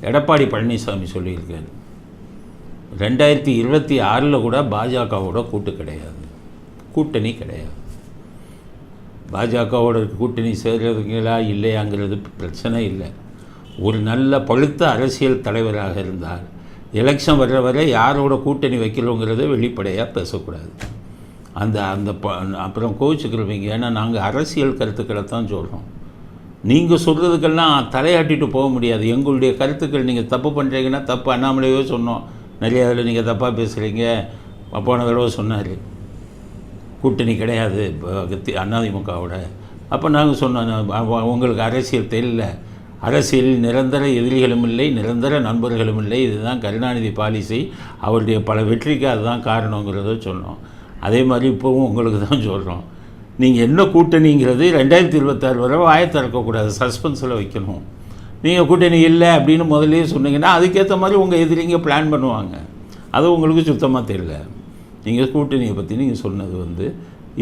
எடப்பாடி பழனிசாமி சொல்லியிருக்காரு. ரெண்டாயிரத்தி இருபத்தி ஆறில் கூட பாஜகவோட கூட்டு கிடையாது. கூட்டணி கிடையாது. பாஜகவோட கூட்டணி சேர்கிறதுங்களா இல்லையாங்கிறது பிரச்சனை இல்லை. ஒரு நல்ல பழுத்த அரசியல் தலைவராக இருந்தால் எலெக்ஷன் வர்ற வரை யாரோட கூட்டணி வைக்கிறோங்கிறத வெளிப்படையாக பேசக்கூடாது. அந்த அந்த ப அப்புறம் கோவிச்சுக்கிறவங்க ஏன்னா நாங்கள் அரசியல் கருத்துக்களை தான் சொல்கிறோம் நீங்கள் சொல்கிறதுக்கெல்லாம் தலையாட்டிட்டு போக முடியாது. எங்களுடைய கருத்துக்கள் நீங்கள் தப்பு பண்ணுறீங்கன்னா தப்பு அண்ணாமலையோ சொன்னோம். நிறைய அதில் நீங்கள் தப்பாக பேசுகிறீங்க போன தடவை சொன்னார். கூட்டணி கிடையாது. இப்போ அதிமுகவோட அப்போ நாங்கள் சொன்னோம் உங்களுக்கு அரசியல் தெரியல. அரசியலில் நிரந்தர எதிரிகளும் இல்லை நிரந்தர நண்பர்களும் இல்லை. இதுதான் கருணாநிதி பாலிசி. அவருடைய பல வெற்றிக்கு அதுதான் காரணங்கிறத சொன்னோம். அதே மாதிரி இப்போவும் உங்களுக்கு தான் சொல்கிறோம் நீங்கள் என்ன கூட்டணிங்கிறது ரெண்டாயிரத்தி இருபத்தாறு வரை வாயை திறக்கக்கூடாது சஸ்பென்ஸில் வைக்கணும். நீங்கள் கூட்டணி இல்லை அப்படின்னு முதலே சொன்னீங்கன்னா அதுக்கேற்ற மாதிரி உங்கள் எதிரிங்க பிளான் பண்ணுவாங்க. அது உங்களுக்கு சுத்தமாக தெரியல. நீங்கள் கூட்டணியை பற்றி நீங்கள் சொன்னது வந்து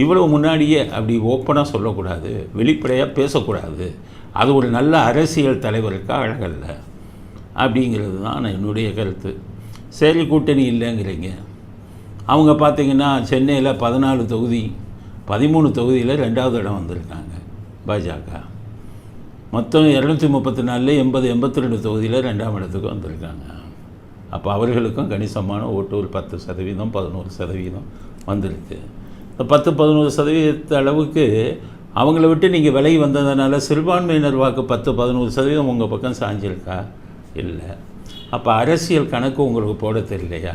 இவ்வளவு முன்னாடியே அப்படி ஓப்பனாக சொல்லக்கூடாது வெளிப்படையாக பேசக்கூடாது. அது ஒரு நல்ல அரசியல் தலைவருக்கு அழகல்ல. அப்படிங்கிறது தான் என்னுடைய கருத்து. சரி கூட்டணி இல்லைங்கிறீங்க. அவங்க பார்த்தீங்கன்னா சென்னையில் பதினாலு தொகுதி பதிமூணு தொகுதியில் ரெண்டாவது இடம் வந்திருக்காங்க பாஜக. மொத்தம் இரநூத்தி முப்பத்தி நாலில் எண்பது எண்பத்தி ரெண்டு தொகுதியில் ரெண்டாம் இடத்துக்கு வந்திருக்காங்க. அப்போ அவர்களுக்கும் கணிசமான ஓட்டு ஒரு பத்து சதவீதம் பதினோரு சதவீதம் வந்திருக்கு. இந்த பத்து பதினோரு சதவீதத்து அளவுக்கு அவங்கள விட்டு நீங்கள் விலகி வந்ததுனால சிறுபான்மையினர் வாக்கு பத்து பதினோரு சதவீதம் உங்கள் பக்கம் சாஞ்சிருக்கா? இல்லை. அப்போ அரசியல் கணக்கு உங்களுக்கு போட தெரியலையா?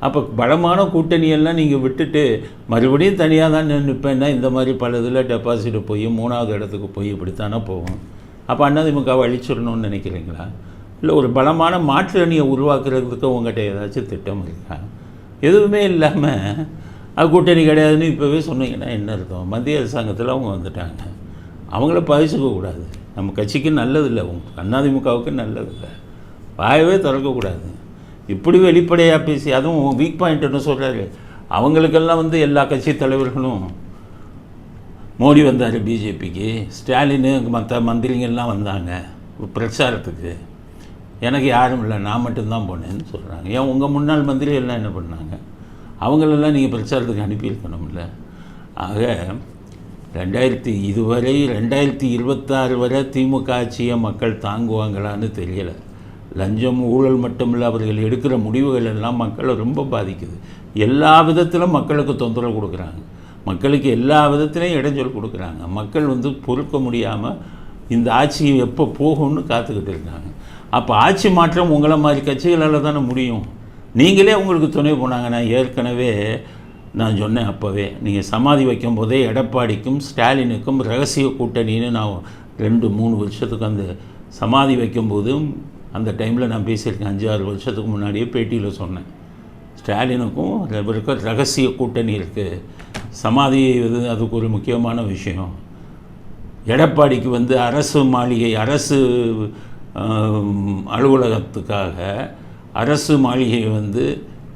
அப்போ பலமான கூட்டணியெல்லாம் நீங்கள் விட்டுட்டு மறுபடியும் தனியாக தான் நிற்பேன்னா இந்த மாதிரி பல இதில் டெபாசிட் போய் மூணாவது இடத்துக்கு போய் இப்படித்தானே போகும். அப்போ அண்ணாதிமுகவை அழிச்சிடணும்னு நினைக்கிறீங்களா? இல்லை ஒரு பலமான மாற்று அணியை உருவாக்குறதுக்கு உங்கள்கிட்ட ஏதாச்சும் திட்டம் இருக்கா? எதுவுமே இல்லாமல் அது கூட்டணி கிடையாதுன்னு இப்போவே சொன்னீங்கன்னா என்ன அர்த்தம்? மத்திய அரசாங்கத்தில் அவங்க வந்துட்டாங்க. அவங்கள பகிச்சுக்க கூடாது. நம்ம கட்சிக்கு நல்லதில்லை. உங்க அதிமுகவுக்கு நல்லதில்லை. வாயவே திறக்கக்கூடாது. இப்படி வெளிப்படையாக பேசி அதுவும் வீக் பாயிண்ட்னு சொல்கிறாரு அவங்களுக்கெல்லாம் வந்து எல்லா கட்சி தலைவர்களும் மோடி வந்தார் பிஜேபிக்கு ஸ்டாலின் மற்ற மந்திரிங்கள்லாம் வந்தாங்க பிரச்சாரத்துக்கு. எனக்கு யாரும் இல்லை நான் மட்டும்தான் போனேன்னு சொல்கிறாங்க ஏன் உங்கள் முன்னாள் மந்திரி எல்லாம் என்ன பண்ணாங்க? அவங்களெல்லாம் நீங்கள் பிரச்சாரத்துக்கு அனுப்பியிருக்கணும்ல ஆக ரெண்டாயிரத்தி இதுவரை ரெண்டாயிரத்தி இருபத்தாறு வரை திமுக ஆட்சியை மக்கள் தாங்குவாங்களான்னு தெரியலை. லஞ்சம் ஊழல் மட்டுமில்லை அவர்கள் எடுக்கிற முடிவுகள் எல்லாம் மக்களை ரொம்ப பாதிக்குது. எல்லா விதத்திலும் மக்களுக்கு தொந்தரவு கொடுக்குறாங்க. மக்களுக்கு எல்லா விதத்திலையும் இடைஞ்சல் கொடுக்குறாங்க. மக்கள் வந்து பொறுக்க முடியாமல் இந்த ஆட்சி எப்போ போகும்னு காத்துக்கிட்டு இருக்காங்க. அப்போ ஆட்சி மாற்றம் உங்களை மாதிரி கட்சிகளால் தானே முடியும். நீங்களே உங்களுக்கு துணை போனாங்க. நான் ஏற்கனவே நான் சொன்னேன் அப்போவே. நீங்கள் சமாதி வைக்கும் போதே எடப்பாடிக்கும் ஸ்டாலினுக்கும் ரகசிய கூட்டணின்னு நான் ரெண்டு மூணு வருஷத்துக்கு அந்த சமாதி வைக்கும்போதும் அந்த டைமில் நான் பேசியிருக்கேன் அஞ்சு ஆறு வருஷத்துக்கு முன்னாடியே பேட்டியில் சொன்னேன். ஸ்டாலினுக்கும் இவருக்கும் ரகசிய கூட்டணி இருக்குது சமாதி இது அதுக்கு ஒரு முக்கியமான விஷயம். எடப்பாடிக்கு வந்து அரசு மாளிகை அரசு அலுவலகத்துக்காக அரசு மாளிகை வந்து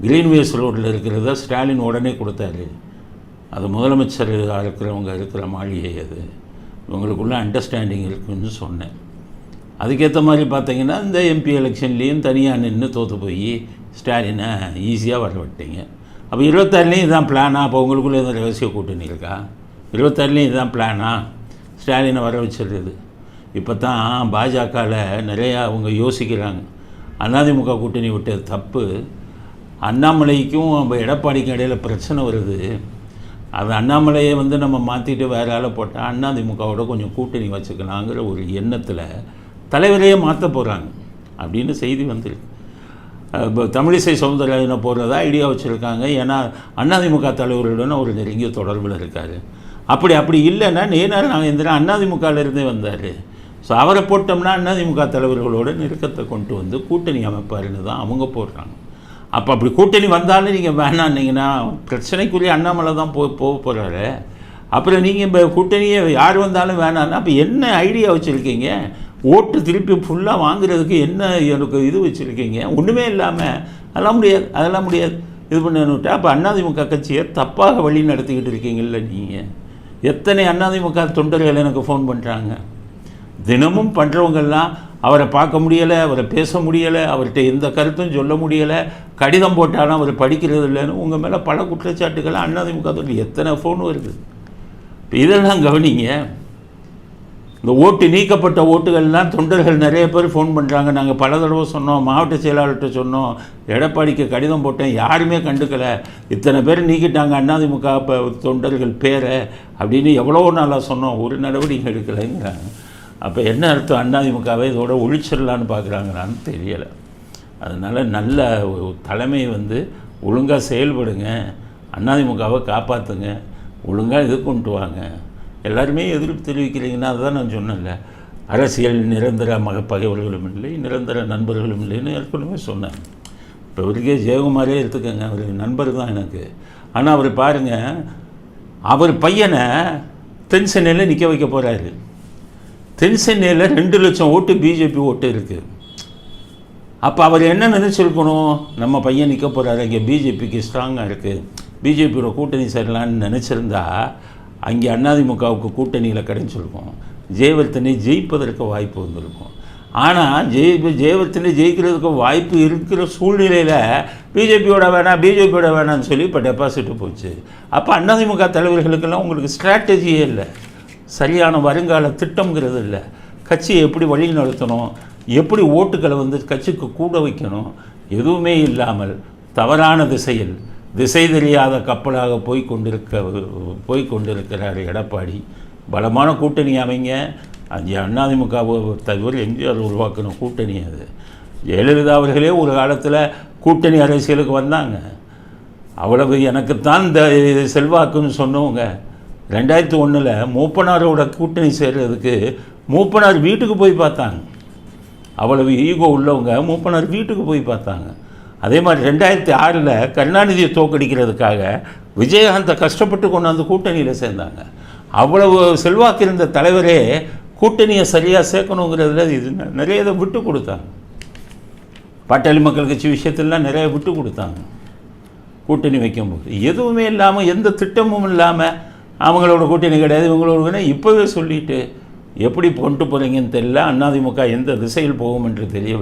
கிரீன்வேஸ் ரோட்டில் இருக்கிறத ஸ்டாலின் உடனே கொடுத்தாரு. அது முதலமைச்சராக இருக்கிறவங்க இருக்கிற மாளிகை அது. இவங்களுக்குள்ள அண்டர்ஸ்டாண்டிங் இருக்குன்னு சொன்னேன். அதுக்கேற்ற மாதிரி பார்த்தீங்கன்னா இந்த எம்பி எலெக்ஷன்லேயும் தனியாக நின்று தோற்று போய் ஸ்டாலினை ஈஸியாக வர விட்டீங்க. அப்போ இருபத்தாறுலேயும் இதான் பிளானா அப்போ உங்களுக்குள்ளே எதுவும் ரகசிய கூட்டணி இருக்கா? இருபத்தாறுலேயும் இதுதான் பிளானா ஸ்டாலினை வர வச்சிடுறது. இப்போ தான் பாஜகவில் நிறையா அவங்க யோசிக்கிறாங்க. அதிமுக கூட்டணி விட்டது தப்பு. அண்ணாமலைக்கும் நம்ம எடப்பாடிக்கும் இடையில பிரச்சனை வருது. அது அண்ணாமலையை வந்து நம்ம மாற்றிட்டு வேறு ஆளை போட்டால் அதிமுகவோட கொஞ்சம் கூட்டணி வச்சுக்கலாங்கிற ஒரு எண்ணத்தில் தலைவரையே மாற்ற போகிறாங்க அப்படின்னு செய்தி வந்திருக்கு இப்போ தமிழிசை சவுந்தரராஜனை போடுறதா ஐடியா வச்சுருக்காங்க. ஏன்னா அதிமுக தலைவர்களுடன் ஒரு நெருங்கிய தொடர்பில் இருக்கார். அப்படி அப்படி இல்லைன்னா நேராக நாங்கள் இந்த அதிமுகவில் இருந்தே வந்தார். ஸோ அவரை போட்டோம்னா அதிமுக தலைவர்களோட நெருக்கத்தை கொண்டு வந்து கூட்டணி அமைப்பாருன்னு தான் அவங்க போடுறாங்க. அப்போ அப்படி கூட்டணி வந்தாலும் நீங்கள் வேணான்னீங்கன்னா பிரச்சனைக்குரிய அண்ணாமலை தான் போ போக போகிறாரு அப்புறம் நீங்கள் இப்போ கூட்டணியே யார் வந்தாலும் வேணான்னா அப்போ என்ன ஐடியா வச்சுருக்கீங்க? ஓட்டு திருப்பி ஃபுல்லாக வாங்குறதுக்கு என்ன எனக்கு இது வச்சுருக்கீங்க? ஒன்றுமே இல்லாமல் அதெல்லாம் முடியாது. அதெல்லாம் முடியாது. இது பண்ணணுட்டு அப்போ அண்ணாதிமுக கட்சியை தப்பாக வழி நடத்திக்கிட்டு இருக்கீங்கள்ல நீங்கள் எத்தனை அண்ணாதிமுக தொண்டர்கள் எனக்கு ஃபோன் பண்ணுறாங்க தினமும் பண்ணுறவங்கெல்லாம் அவரை பார்க்க முடியலை அவரை பேச முடியலை அவர்கிட்ட எந்த கருத்தும் சொல்ல முடியலை. கடிதம் போட்டாலும் அவர் படிக்கிறது இல்லைன்னு உங்கள் மேலே பல குற்றச்சாட்டுகள் அண்ணாதிமுக எத்தனை ஃபோன் வருது? இப்போ இதெல்லாம் கவனிங்க. இந்த ஓட்டு நீக்கப்பட்ட ஓட்டுகள்லாம் தொண்டர்கள் நிறைய பேர் ஃபோன் பண்ணுறாங்க நாங்கள் பல தடவை சொன்னோம் மாவட்ட செயலாளர்கிட்ட சொன்னோம் எடப்பாடிக்கு கடிதம் போட்டேன் யாருமே கண்டுக்கலை. இத்தனை பேர் நீக்கிட்டாங்க அண்ணாதிமுக இப்போ தொண்டர்கள் பேரை அப்படின்னு எவ்வளோ நாளாக சொன்னோம். ஒரு நடவடிக்கை எடுக்கலைங்கிறாங்க. அப்போ என்ன அர்த்தம்? அண்ணாதிமுகவை இதோட ஒழிச்சிடலான்னு பார்க்குறாங்களான்னு தெரியலை. அதனால் நல்ல தலைமை வந்து ஒழுங்காக செயல்படுங்க. அண்ணாதிமுகவை காப்பாற்றுங்க ஒழுங்காக இது கொண்டு வாங்க. எல்லாருமே எதிர்ப்பு தெரிவிக்கிறீங்கன்னா அதுதான் நான் சொன்னேன்ல. அரசியல் நிரந்தர மக பகைவர்களும் இல்லை நிரந்தர நண்பர்களும் இல்லைன்னு ஏற்கனவே சொன்னேன். இப்போ இவருக்கே ஜெயக்குமாரே எடுத்துக்கோங்க அவர் நண்பர் தான் எனக்கு. ஆனால் அவர் பாருங்கள் அவர் பையனை தென் சென்னையில் நிற்க வைக்க போகிறாரு தென் சென்னையில் ரெண்டு லட்சம் ஓட்டு பிஜேபி ஓட்டு இருக்குது அப்போ அவர் என்ன நினச்சிருக்கணும்? நம்ம பையன் நிற்க போகிறாரு இங்கே பிஜேபிக்கு ஸ்ட்ராங்காக இருக்குது பிஜேபியோட கூட்டணி சேரலான்னு நினச்சிருந்தா அங்கே அதிமுகவுக்கு கூட்டணியில் கிடைச்சிருக்கும் ஜெயவர்த்தனை ஜெயிப்பதற்கு வாய்ப்பு வந்திருக்கும். ஆனால் ஜெய் ஜெயவர்த்தனை ஜெயிக்கிறதுக்கு வாய்ப்பு இருக்கிற சூழ்நிலையில் பிஜேபியோட வேணாம் பிஜேபியோட வேணாம்னு சொல்லி இப்போ டெபாசிட்டு போச்சு. அப்போ அதிமுக தலைவர்களுக்கெல்லாம் உங்களுக்கு ஸ்ட்ராட்டஜியே இல்லை. சரியான வருங்கால திட்டம்ங்கிறது இல்லை. கட்சியை எப்படி வழி நடத்தணும் எப்படி ஓட்டுகளை வந்து கட்சிக்கு கூட வைக்கணும் எதுவுமே இல்லாமல் தவறான திசையில் திசை தெரியாத கப்பலாக போய் கொண்டிருக்க போய் கொண்டிருக்கிறார் எடப்பாடி. பலமான கூட்டணி அமைங்க. அஞ்சு அதிமுக தவிர எம்ஜிஆர் உருவாக்கின கூட்டணி அது. ஜெயலலிதா அவர்களே ஒரு காலத்தில் கூட்டணி அரசியலுக்கு வந்தாங்க. அவ்வளவு எனக்குத்தான் இந்த செல்வாக்குன்னு சொன்னவங்க. ரெண்டாயிரத்தி ஒன்றில் மூப்பனாரோட கூட்டணி சேர்றதுக்கு மூப்பனார் வீட்டுக்கு போய் பார்த்தாங்க. அவ்வளவு ஈகோ உள்ளவங்க மூப்பனார் வீட்டுக்கு போய் பார்த்தாங்க. அதே மாதிரி ரெண்டாயிரத்தி ஆறில் கருணாநிதியை தோக்கடிக்கிறதுக்காக விஜயகாந்தை கஷ்டப்பட்டு கொண்டாந்து கூட்டணியில் சேர்ந்தாங்க. அவ்வளவு செல்வாக்கு இருந்த தலைவரே கூட்டணியை சரியாக சேர்க்கணுங்கிறதுல இது நிறைய இதை விட்டு கொடுத்தாங்க. பாட்டாளி மக்கள் கட்சி விஷயத்திலாம் நிறைய விட்டு கொடுத்தாங்க. கூட்டணி வைக்கும்போது. எதுவுமே இல்லாமல் எந்த திட்டமும் இல்லாமல் அவங்களோட கூட்டணி கிடையாது இவங்களோட இப்போவே சொல்லிட்டு எப்படி கொண்டு போகிறீங்கன்னு தெரியல. அதிமுக எந்த திசையில் போகும் என்று தெரியவில்லை.